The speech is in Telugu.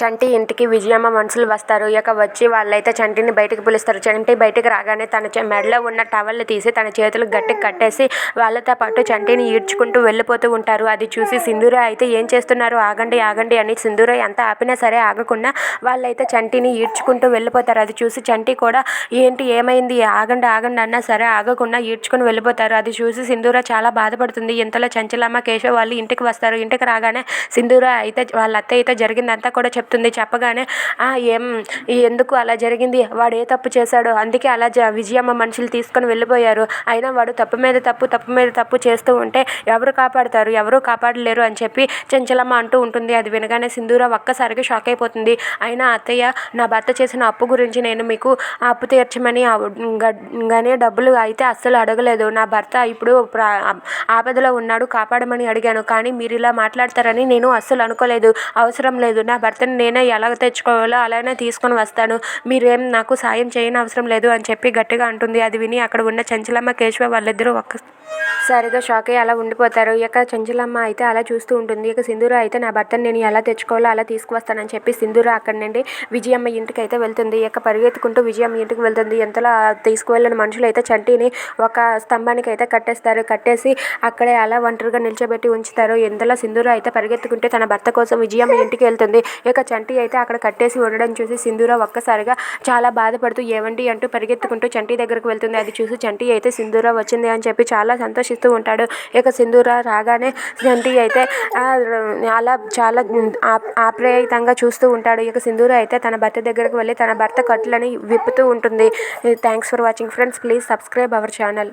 చంటి ఇంటికి విజయమ్మ మనుషులు వస్తారు. ఇక వచ్చి వాళ్ళైతే చంటిని బయటికి పిలుస్తారు. చంటి బయటికి రాగానే తన మెడలో ఉన్న టవల్ని తీసి తన చేతులకు గట్టిగా కట్టేసి వాళ్ళతో పాటు చంటిని ఈడ్చుకుంటూ వెళ్ళిపోతూ ఉంటారు. అది చూసి సింధూర అయితే ఏం చేస్తున్నారు? ఆగండి ఆగండి అని సింధూర ఎంత ఆపినా సరే ఆగకుండా వాళ్ళైతే చంటిని ఈడ్చుకుంటూ వెళ్ళిపోతారు. అది చూసి చంటి కూడా ఏంటి ఏమైంది? ఆగండి ఆగండి అన్నా సరే ఆగకుండా ఈడ్చుకుని వెళ్ళిపోతారు. అది చూసి సింధూర చాలా బాధపడుతుంది. ఇంతలో చంచలమ్మ కేశవ్ వాళ్ళు ఇంటికి వస్తారు. ఇంటికి రాగానే సింధూర అయితే వాళ్ళ అత్త అయితే జరిగిందంతా కూడా చెప్తుంది చెప్పగానే "ఆ, ఏం ఎందుకు అలా జరిగింది? వాడు ఏ తప్పు చేశాడు? అందుకే అలా జ విజయమ్మ మనుషులు తీసుకొని వెళ్ళిపోయారు. అయినా వాడు తప్పు మీద తప్పు తప్పు మీద తప్పు చేస్తూ ఉంటే ఎవరు కాపాడతారు? ఎవరు కాపాడలేరు అని చెప్పి చెంచలమ్మ అంటూ ఉంటుంది. అది వినగానే సింధూర ఒక్కసారిగా షాక్ అయిపోతుంది. అయినా అత్తయ్య నా భర్త చేసిన అప్పు గురించి నేను మీకు అప్పు తీర్చమని గానే డబ్బులు అయితే అస్సలు అడగలేదు. నా భర్త ఇప్పుడు ప్రా- ఆపదలో ఉన్నాడు కాపాడమని అడిగాను. కానీ మీరు ఇలా మాట్లాడతారని నేను అస్సలు అనుకోలేదు. అవసరం లేదు. నా భర్తని నేనే ఎలా తెచ్చుకోవాలో అలానే తీసుకొని వస్తాను. మీరేం నాకు సాయం చేయని అవసరం లేదు అని చెప్పి గట్టిగా అంటుంది. అది విని అక్కడ ఉన్న చంచలమ్మ కేశవ వాళ్ళిద్దరూ ఒక్క సరిగా షాక్ అయ్యి అలా ఉండిపోతారు. ఇక చంచలమ్మ అయితే అలా చూస్తూ ఉంటుంది. ఇక సింధూర అయితే నా భర్తను నేను ఎలా తెచ్చుకోవాలో అలా తీసుకువస్తానని చెప్పి సింధూర అక్కడి నుండి విజయమ్మ ఇంటికి అయితే వెళ్తుంది. ఇక పరిగెత్తుకుంటూ విజయమ్మ ఇంటికి వెళ్తుంది. ఎంతలో తీసుకువెళ్ళిన మనుషులు అయితే చంటిని ఒక స్తంభానికి అయితే కట్టేస్తారు. కట్టేసి అక్కడే అలా ఒంటరిగా నిల్చోబెట్టి ఉంచుతారు. ఎంతలో సింధూర అయితే పరిగెత్తుకుంటే తన భర్త కోసం విజయమ్మ ఇంటికి వెళ్తుంది. ఇక చంటి అయితే అక్కడ కట్టేసి ఉండడం చూసి సింధూర ఒక్కసారిగా చాలా బాధపడుతూ ఏవండి? అంటూ పరిగెత్తుకుంటూ చంటి దగ్గరకు వెళ్తుంది. అది చూసి చంటి అయితే సింధూర వచ్చింది అని చెప్పి చాలా ఆలోచిస్తూ ఉంటాడు. ఇక సింధూర రాగానే జంటి అయితే అలా చాలా ఆ- చూస్తూ ఉంటాడు. ఇక సింధూర అయితే తన భర్త దగ్గరకు వెళ్ళి తన భర్త కట్లని విప్పుతూ ఉంటుంది. Thanks for watching friends please subscribe our channel